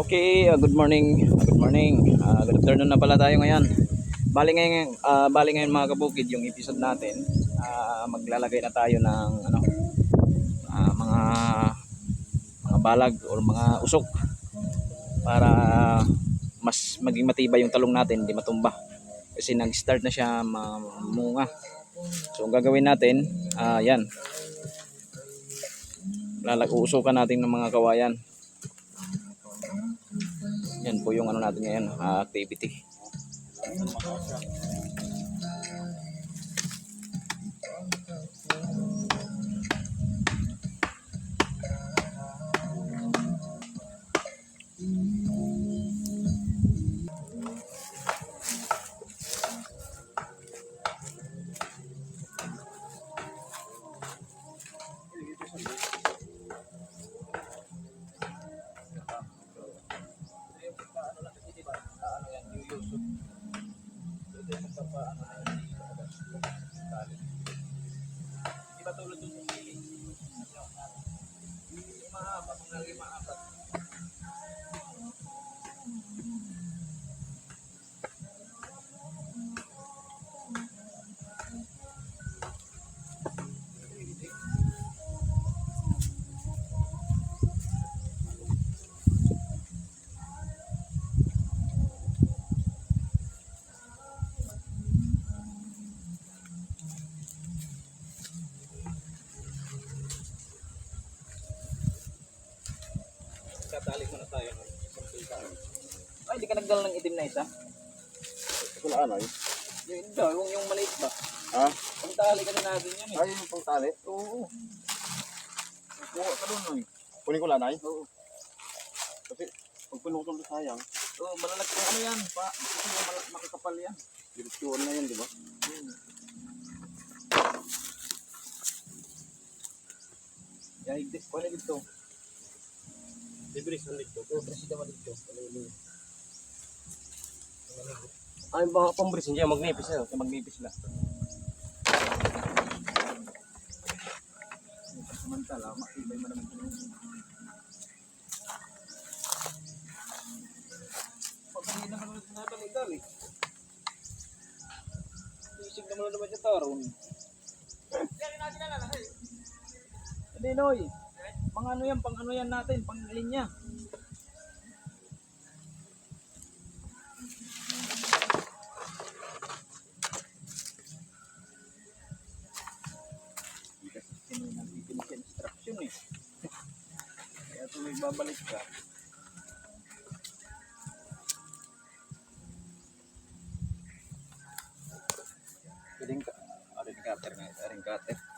Okay, uh, good morning. Uh, good morning. Uh, good afternoon na pala tayo ngayon. Bali ngayon, uh, bali ngayon mga kabukid yung episode natin. Uh, maglalagay na tayo ng ano uh, mga mga balag or mga usok para mas maging matibay yung talong natin, hindi matumba. Kasi nag-start na siya mamunga. So ang gagawin natin, ah yan. Lalag-uusukan natin ng mga kawayan. Yan po yung ano natin ngayon, ah, activity. Iba tulad dun sa sili. Mahaba, mga lima, apat. Katali muna tayo. Ay, di ka nagdala ng itim na isa? Wala ano eh. Yung iba, yung, yung maliit ba? Ha? Ang tali ka na natin yan eh. Ay, yung pang tali. Oo. Kuha ka doon eh. Kunin ko lanay. Oo. Kasi pag pinutol na sayang, Oo, malalak yung ano yan. Pa, malak, makakapal yan. direksyon na yan, di ba? Yan, higdis. Kuha na dito. Ibris ulit ko. Oo, presida mo dito. Ay, mga pambris, hindi magnipis yan. Kaya magnipis lang. Samantala, matibay mo naman ito. Pag hindi naman ulit sinabaligal eh. Isig naman naman siya taron. Hindi Noy. Pang ano yan, pang ano yan natin, pang linya. Instruction eh. Kaya tuloy babalik ka. Ring cutter nga ito. Ring cutter.